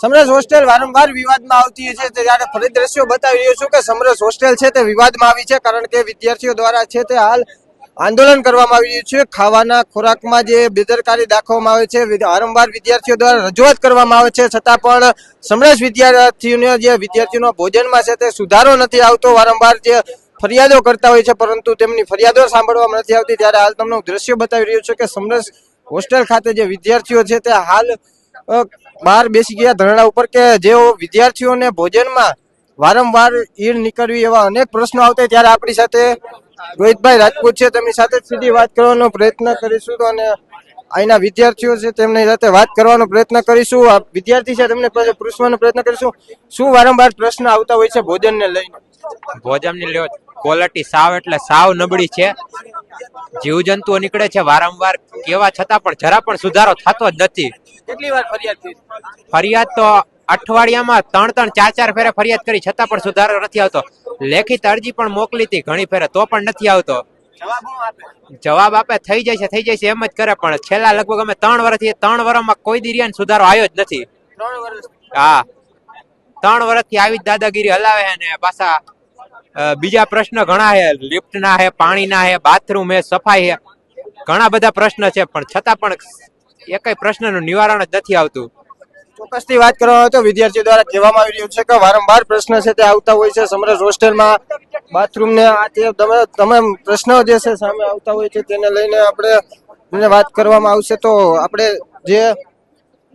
સમરસ hostel વારંવાર વિવાદમાં આવતી છે. તે જ્યારે ફરી દ્રશ્યો બતાવી રહ્યો છું કે સમરસ હોસ્ટેલ છે તે વિવાદમાં આવી છે કારણ કે વિદ્યાર્થીઓ દ્વારા છે તે હાલ આંદોલન કરવામાં આવી રહ્યું છે. ખાવાના ખોરાકમાં જે બેદરકારી દાખવવામાં આવે છે વારંવાર વિદ્યાર્થીઓ દ્વારા રજૂઆત કરવામાં આવે છે. છતાં પણ સમરસ વિદ્યાર્થીઓને, જે વિદ્યાર્થીઓનો ભોજનમાં છે તે સુધારો નથી આવતો. વારંવાર જે ફરિયાદો કરતા હોય છે, પરંતુ તેમની ફરિયાદો સાંભળવામાં નથી આવતી. ત્યારે હાલ તમને હું દ્રશ્યો બતાવી રહ્યો છું કે સમરસ હોસ્ટેલ ખાતે જે વિદ્યાર્થીઓ છે તે હાલ બહાર બેસી ગયા ધરણા ઉપર કે જેઓ વિદ્યાર્થીઓને ભોજનમાં વારંવાર ઈડ નીકળવી એવા અનેક પ્રશ્નો આવતા ત્યારે આપણી સાથે રોહિતભાઈ રાજપૂત છે. તેમની સાથે સીધી વાત કરવાનો પ્રયત્ન કરીશું અને અહીંના વિદ્યાર્થીઓ છે તેમની સાથે વાત કરવાનો પ્રયત્ન કરીશું. આ વિદ્યાર્થી છે તેમને પૂછવાનો પ્રયત્ન કરીશું. શું વારંવાર પ્રશ્ન આવતા હોય છે ભોજનને લઈને? ભોજનની ક્વોલિટી સાવ એટલે સાવ નબળી છે. જીવજંતુઓ નીકળે છે વારંવાર. કેવા છતાં પણ જરા પણ સુધારો થતો જ નથી. કેટલી વાર ફરિયાદ થઈ ફરિયાદ તો અઠવાડિયામાં ત્રણ ત્રણ ચાર ચાર ફેરે ફરિયાદ કરી છતાં પણ સુધારો નથી આવતો. લેખિત અરજી પણ મોકલી હતી ઘણી ફેરે તો પણ નથી આવતો. જવાબ આપે? થઈ જાય છે થઈ જાય છે એમ જ કરે પણ છેલ્લા લગભગ અમે ત્રણ વર્ષથી ત્રણ વર્ષમાં કોઈ દિરિયાન સુધારો આવ્યો જ નથી. ત્રણ વર્ષ હા. ત્રણ વર્ષથી આવી જ દાદાગીરી હલાવે અને ને પાછા બીજા પ્રશ્ન ઘણા છે લિફ્ટ ના છે પાણી ના છે બાથરૂમ છે સફાઈ છે ઘણા બધા પ્રશ્ન છે, પણ છતાં પણ એકય પ્રશ્નનું નિવારણ જ નથી આવતું. ચોક્કસથી વાત કરવામાં આવે તો વિદ્યાર્થીઓ દ્વારા કહેવામાં આવી રહ્યું છે કે વારંવાર પ્રશ્ન છે તે આવતા હોય છે. સમરસ હોસ્ટેલમાં બાથરૂમ ને આ તે તમે તમામ પ્રશ્નો જે છે સામે આવતા હોય છે તેને લઈને આપણે વાત કરવામાં આવશે તો આપણે જે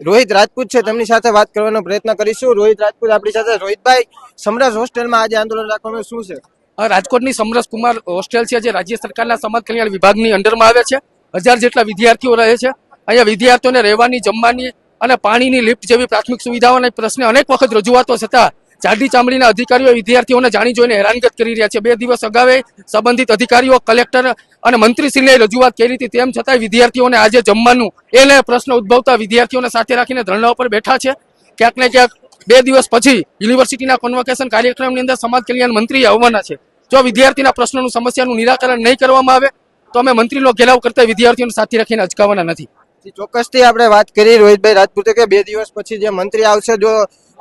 રોહિત રાજપૂત છે, તેમની સાથે વાત કરવાનો પ્રયત્ન કરીશું. રોહિત રાજપૂત આપણી સાથે. રોહિતભાઈ, સમરસ હોસ્ટેલમાં આજે આંદોલન રાખવાનું શું છે? રાજકોટની સમરસ કુમાર હોસ્ટેલ છે, જે રાજ્ય સરકારના સમાજ કલ્યાણ વિભાગની અંડરમાં આવે છે. હજાર જેટલા વિદ્યાર્થીઓ રહે છે. અહીંયા વિદ્યાર્થીઓને રહેવાની, જમવાની અને પાણીની લિફ્ટ જેવી પ્રાથમિક સુવિધાઓના પ્રશ્ને અનેક વખત રજૂઆતો છતાં જાડી ચામડીના અધિકારીઓ વિદ્યાર્થીઓને જાણી જોઈને હેરાનગત કરી રહ્યા છે. બે દિવસ અગાઉ સંબંધિત અધિકારીઓ, કલેક્ટર અને મંત્રીશ્રીને રજૂઆત કરી હતી. તેમ છતાં વિદ્યાર્થીઓને આજે જમવાનું એને પ્રશ્ન ઉદ્ભવતા વિદ્યાર્થીઓને સાથે રાખીને ધરણા ઉપર બેઠા છે. ક્યાંક ને ક્યાંક બે દિવસ પછી યુનિવર્સિટીના કોન્વોકેશન કાર્યક્રમની અંદર સમાજ કલ્યાણ મંત્રી આવવાના છે. જો વિદ્યાર્થીના પ્રશ્નોનું સમસ્યાનું નિરાકરણ નહીં કરવામાં આવે, તો અમે મંત્રીનો ઘેરાવ કરતા વિદ્યાર્થીઓને સાથે રાખીને અચકાવવાના નથી. ચોક્કસથી આપણે વાત કરી રોહિતભાઈ રાજપૂતે કે બે દિવસ પછી જે મંત્રી આવશે, જો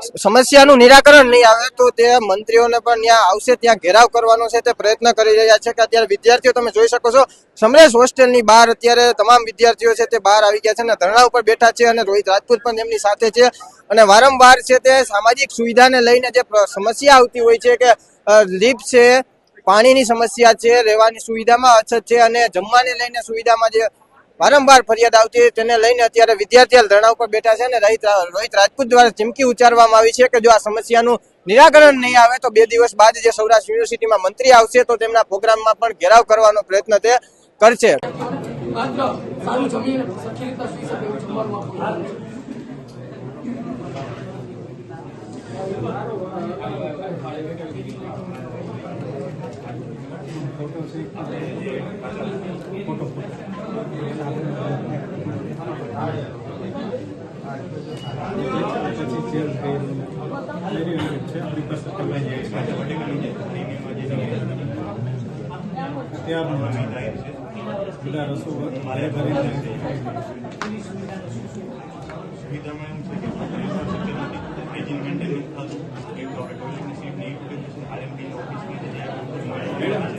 સમસ્યાનું નિરાકરણ નહીં આવે તો તે મંત્રીઓને પણ ત્યાં આવશે, ત્યાં ઘેરાવ કરવાનો છે તે પ્રયત્ન કરી રહ્યા છે કે અત્યારે વિદ્યાર્થીઓ તમે જોઈ શકો છો, સમરેશ હોસ્ટેલની બહાર અત્યારે તમામ વિદ્યાર્થીઓ છે તે બહાર આવી ગયા છે અને ધરણા ઉપર બેઠા છે અને રોહિત રાજપૂત પણ તેમની સાથે છે અને વારંવાર છે તે સામાજિક સુવિધાને લઈને જે સમસ્યા આવતી હોય છે કે લીપ છે, પાણીની સમસ્યા છે, રહેવાની સુવિધામાં અછત છે અને જમવાને લઈને સુવિધામાં જે વારંવાર ફરિયાદ આવતી તેને લઈને અત્યારે વિદ્યાર્થીઓ ધરણા ઉપર બેઠા છે અને રોહિત રાજપૂત દ્વારા ચીમકી ઉચ્ચારવામાં આવી છે કે જો આ સમસ્યાનું નિરાકરણ નહીં આવે તો બે દિવસ બાદ જે સૌરાષ્ટ્ર યુનિવર્સિટીમાં મંત્રી આવશે તો તેમના પ્રોગ્રામમાં પણ ઘેરાવ કરવાનો પ્રયત્ન તે કરશે. સારું જમીને સરખી રીતના સુઈ શકે એવું જમવાનું આપવું બધા રસો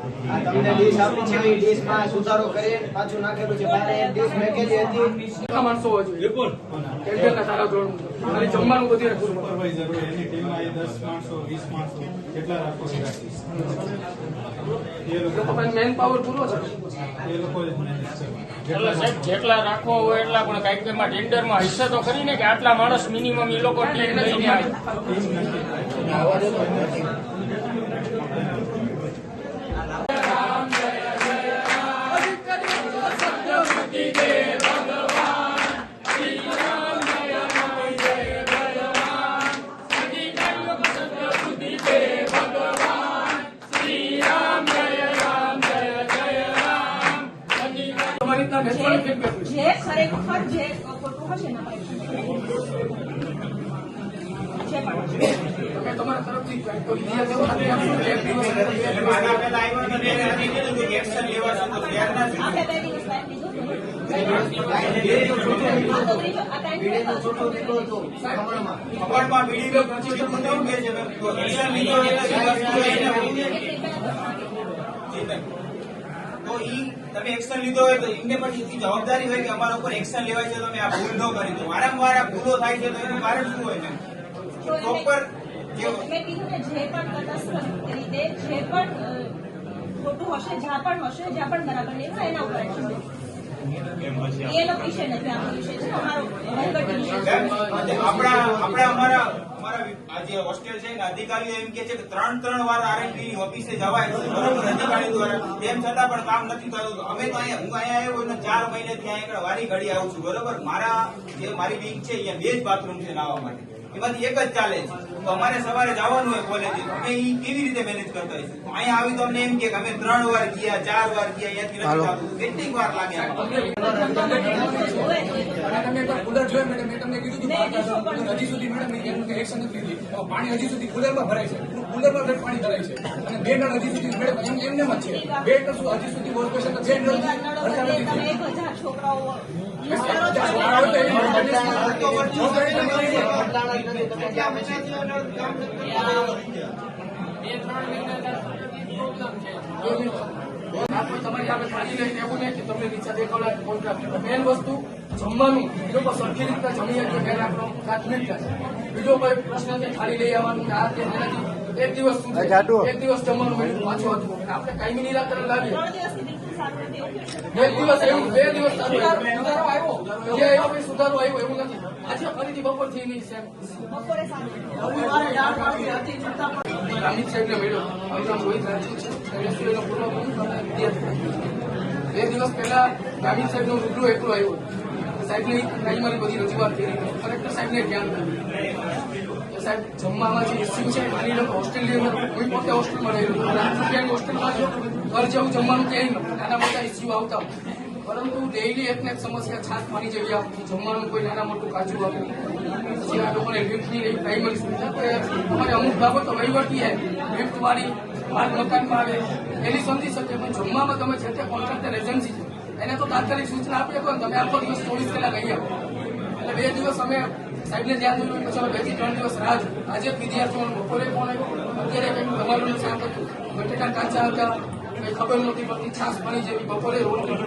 તમને ડીશ આપી છે એ ડીશમાં સુધારો કરી પાછું નાખેલું છે બારે એક ડીશ મેકેલી હતી કેટલા માણસો હોવા જોઈએ કેન્ટીનના સારા ધોરણ અને જમવાનું બધી પૂરું સુપરવાઇઝર હોય એની ટીમમાં એ 10 માણસો 20 માણસો કેટલા રાખો એ લોકો મેન પાવર પૂરો છે એ લોકો જ મેનેજ કરે એટલે સાહેબ જેટલા રાખવા હોય એટલા પણ કાંઈક એમાં ટેન્ડરમાં હિસ્સે તો કરીને કે આટલા માણસ મિનિમમ એ લોકો ટીમ લઈને આવે જે ખરેખર જે ખોટું હશે ને તમે તમારા તરફથી કોઈ વિદ્યાર્થીઓ સાથે આપશો કે એક દિવસ કે બે દિવસ? આના પહેલા આવ્યો તો એને નથી તો ઈ તમે એક્શન લીધો હોય તો એમને પછી ઈ જવાબદારી હોય કે અમારા ઉપર એક્શન લેવાય છે તો અમે આ ભૂલ ન કરી દો. વારંવાર આ ભૂલો થાય છે તો એનું કારણ શું હોય? પ્રોપર મેં કીધું ને જે પણ તટસ્થ રીતે જે પણ ખોટું હશે જ્યાં પણ હશે જ્યાં પણ બરાબર નહીં એના ઉપર અધિકારીઓ એમ કે છે કે ત્રણ ત્રણ વાર આરએમપી ની ઓફિસે જવાય બરોબર અધિકારી દ્વારા. તેમ છતાં પણ કામ નથી થયું અમે તો અહીંયા હું અહીંયા આવ્યો ને ચાર મહિને ત્યાં આગળ વારી ઘડી આવું છું બરોબર? મારા જે મારી વીક છે અહીંયા બે જ બાથરૂમ છે નાવા માટે. એમાંથી એક જ ચાલે છે તો અમારે સવારે જવાનું હોય કોલેજ અમે એ કેવી રીતે મેનેજ કરતા હોઈશું તો અહીંયા આવી તો અમને એમ કે અમે ત્રણ વાર ગયા ચાર વાર ગયા અહીંયાથી કેટલીક વાર લાગે પાણી હજી સુધી કુલરમાં ભરાય છે. કુલરમાં પાણી ભરાય છે. અને બે નળ હજી સુધી મેડમ એમ એમને જ છે. બે નળ હજી સુધી વોશ બે નળ એક હજાર છોકરાઓ તમારી આપણે ખાલી લઈને એવું નહીં કે તમને નીચે દેખાડવા કોન્ટ્રાક્ટ મેન વસ્તુ જમવાનું એ લોકો સરખી રીતના જમી શકે મેન આપણો પ્રાથમિકતા છે બીજો કોઈ પ્રશ્ન છે ખાલી લઈ આવવાનું કે આ તે એક દિવસ એક દિવસ જમવાનું પાછું હતું. આપણે કાયમી નિરાકરણ લાવીએ. બે દિવસ એવું બે દિવસ. સુધારો આવ્યો. જે આવ્યો ભાઈ સુધારો આવ્યો એવું નથી. આજે ફરીથી બપોરે પ્રમુખ અને વિદ્યાર્થી બે દિવસ પહેલા અમિત સાહેબનો રૂબરૂ એકલો આવ્યો. સાહેબની કાંઈ મારી બધી રજૂઆત કરી. કલેક્ટર સાહેબને ધ્યાન કર્યું સાહેબ જમવામાં જે ઇસ્યુ છે માની લો હોસ્ટેલની અંદર કોઈ પોતે હોસ્ટેલમાં રહેલું હોસ્ટેલમાં જો ઘર જેવું જમવાનું ક્યાંય નથી નાના મોટા ઇસ્યુ આવતા. પરંતુ ડેઈલી એકને સમસ્યા છાસ પાણી જેવી આવતી. જમવાનું કોઈ નાના મોટું કાચું આપે. પછી આ લોકોને લિફ્ટની એવી પ્રાઇમરી સુવિધા તો અમારે અમુક બાબતો વહીવટી હે લિફ્ટ વાળી માર્ગ મકાનમાં આવે. એની સમજી શકે, પણ જમવામાં તમે છે તે કોન્ટ્રાક્ટર એજન્સી છે. એને તો તાત્કાલિક સૂચના આપી શકો તમે આખો દિવસ ચોવીસ કલાક અહીં આવો એટલે બે દિવસ અમે સાહેબને ધ્યાન દોર્યું પછી અમે બેથી ત્રણ દિવસ રાહ આજે વિદ્યાર્થીઓને બપોરે ફોન અત્યારે કંઈક તમારું શાક હતું. બટેટા કાચા હતા. કંઈ ખબર નહોતી પડતી છાસ પાણી જેવી બપોરે રોટલી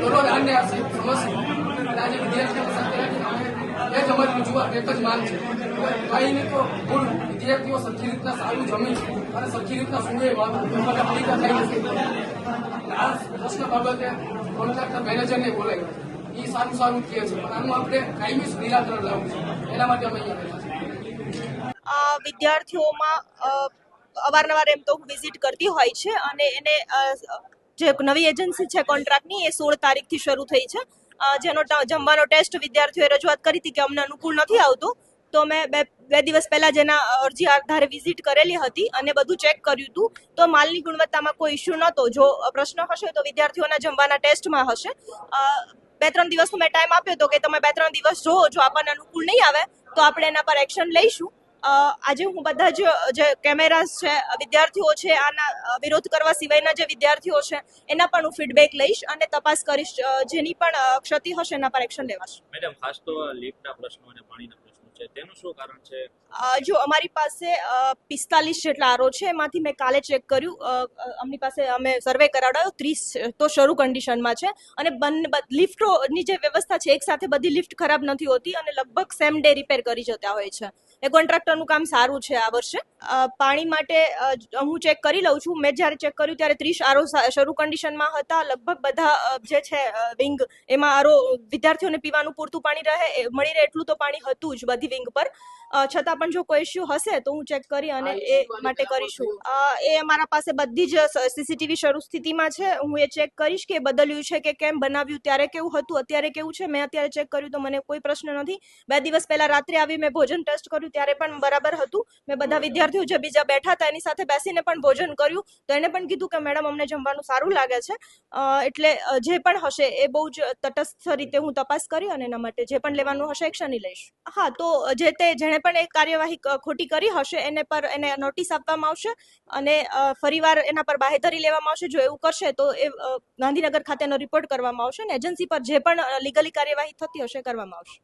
દરરોજ આને આ સમસ્યા એટલે આજે વિદ્યાર્થીઓ એ જ અમારી રજૂઆત એક જ માંગ છે. નહીં તો ગુણ, વિદ્યાર્થીઓ સરખી રીતના સારું જમી અને સરખી રીતના સુવે પડીકા થઈ નથી આ પ્રશ્ન બાબતે કોન્ટ્રાક્ટર મેનેજરને બોલાવ્યો એ સારું સારું કહે છે. પણ આનું આપણે કાયમી નિરાકરણ લાવવું છે. એના માટે અમે અહીંયા વિદ્યાર્થીઓમાં અવારનવાર એમ તો હું વિઝિટ કરતી હોય છે અને એને જે નવી એજન્સી છે કોન્ટ્રાક્ટની એ સોળ તારીખથી શરૂ થઈ છે. જેનો જમવાનો ટેસ્ટ વિદ્યાર્થીઓએ રજૂઆત કરી હતી કે અમને અનુકૂળ નથી આવતું, તો મેં બે બે દિવસ પહેલાં જેના અરજી આધારે વિઝિટ કરેલી હતી અને બધું ચેક કર્યું હતું. તો માલની ગુણવત્તામાં કોઈ ઇસ્યુ નહોતો. જો પ્રશ્ન હશે તો વિદ્યાર્થીઓના જમવાના ટેસ્ટમાં હશે. બે ત્રણ દિવસનો મેં ટાઈમ આપ્યો હતો કે તમે બે ત્રણ દિવસ જુઓ, જો આપણને અનુકૂળ નહીં આવે, તો આપણે એના પર એક્શન લઈશું. આજે હું બધા જ જે કેમેરાસ છે વિદ્યાર્થીઓ છે આના વિરોધ કરવા સિવાયના જે વિદ્યાર્થીઓ છે એના પણ હું ફીડબેક લઈશ અને તપાસ કરીશ જેની પણ ક્ષતિ હશે એના પર એક્શન લેવાશે. મેડમ ખાસ તો લીફના પ્રશ્નો અને પાણીના પ્રશ્નો છે તેનું શું કારણ છે? જો અમારી પાસે પિસ્તાલીસ જેટલા આરો છે એમાંથી મેં કાલે ચેક કર્યું અમની પાસે અમે સર્વે કરાવડાયો ત્રીસ તો શરૂ કન્ડિશનમાં છે અને બંને લિફ્ટોની જે વ્યવસ્થા છે એક સાથે બધી લિફ્ટ ખરાબ નથી હોતી અને લગભગ સેમ ડે રિપેર કરી જતા હોય છે. એ કોન્ટ્રાક્ટરનું કામ સારું છે આ વર્ષે. પાણી માટે હું ચેક કરી લઉં છું. મેં જ્યારે ચેક કર્યું ત્યારે ત્રીસ આરો શરૂ કન્ડિશનમાં હતા. લગભગ બધા જે છે વિંગ એમાં આરો વિદ્યાર્થીઓને પીવાનું પૂરતું પાણી રહે મળી રહે એટલું તો પાણી હતું જ બધી વિંગ પર. છતાં પણ જો કોઈ ઇસ્યુ હશે તો હું ચેક કરી અને એ માટે કરીશું એ અમારા પાસે બધી જ સીસીટીવી શરૂ સ્થિતિમાં છે. હું એ ચેક કરીશ કે બદલ્યું છે કે કેમ બનાવ્યું ત્યારે કેવું હતું અત્યારે કેવું છે? મેં અત્યારે ચેક કર્યું તો મને કોઈ પ્રશ્ન નથી. બે દિવસ પહેલા રાત્રે આવી મેં ભોજન ટેસ્ટ કર્યું ત્યારે પણ બરાબર હતું. મેં બધા વિદ્યાર્થીઓ જે બીજા બેઠા હતા એની સાથે બેસીને પણ ભોજન કર્યું. તો એને પણ કીધું કે, મેડમ, અમને જમવાનું સારું લાગે છે. એટલે જે પણ હશે એ બહુ જ તટસ્થ રીતે હું તપાસ કરી અને એના માટે જે પણ લેવાનું હશે એક્શન લઈશ. હા, તો જે તે, જેણે પણ એ કાર્યવાહી ખોટી કરી હશે, એને પર એને નોટિસ આપવામાં આવશે અને ફરીવાર એના પર બાહેધરી લેવામાં આવશે. જો એવું કરશે તો એ ગાંધીનગર ખાતેનો રિપોર્ટ કરવામાં આવશે અને એજન્સી પર જે પણ લીગલી કાર્યવાહી થતી હશે કરવામાં આવશે.